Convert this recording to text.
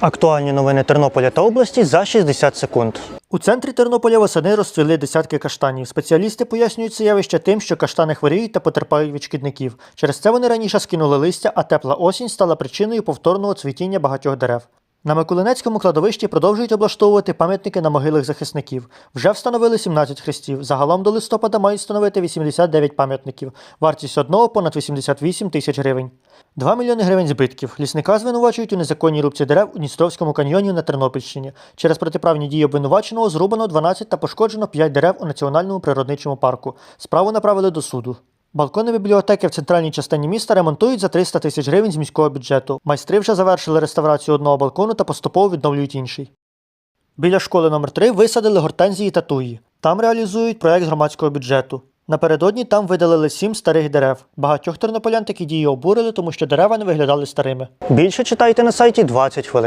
Актуальні новини Тернополя та області за 60 секунд. У центрі Тернополя восени розцвіли десятки каштанів. Спеціалісти пояснюють це явище тим, що каштани хворіють та потерпають від шкідників. Через це вони раніше скинули листя, а тепла осінь стала причиною повторного цвітіння багатьох дерев. На Миколинецькому кладовищі продовжують облаштовувати пам'ятники на могилах захисників. Вже встановили 17 хрестів. Загалом до листопада мають встановити 89 пам'ятників. Вартість одного понад 88 тисяч гривень. 2 мільйони гривень збитків. Лісника звинувачують у незаконній рубці дерев у Дністровському каньйоні на Тернопільщині. Через протиправні дії обвинуваченого зрубано 12 та пошкоджено 5 дерев у національному природничому парку. Справу направили до суду. Балкони бібліотеки в центральній частині міста ремонтують за 300 тисяч гривень з міського бюджету. Майстри вже завершили реставрацію одного балкону та поступово відновлюють інший. Біля школи номер 3 висадили гортензії та туї. Там реалізують проект громадського бюджету. Напередодні там видалили сім старих дерев. Багатьох тернополян такі дії обурили, тому що дерева не виглядали старими. Більше читайте на сайті 20 хвилин.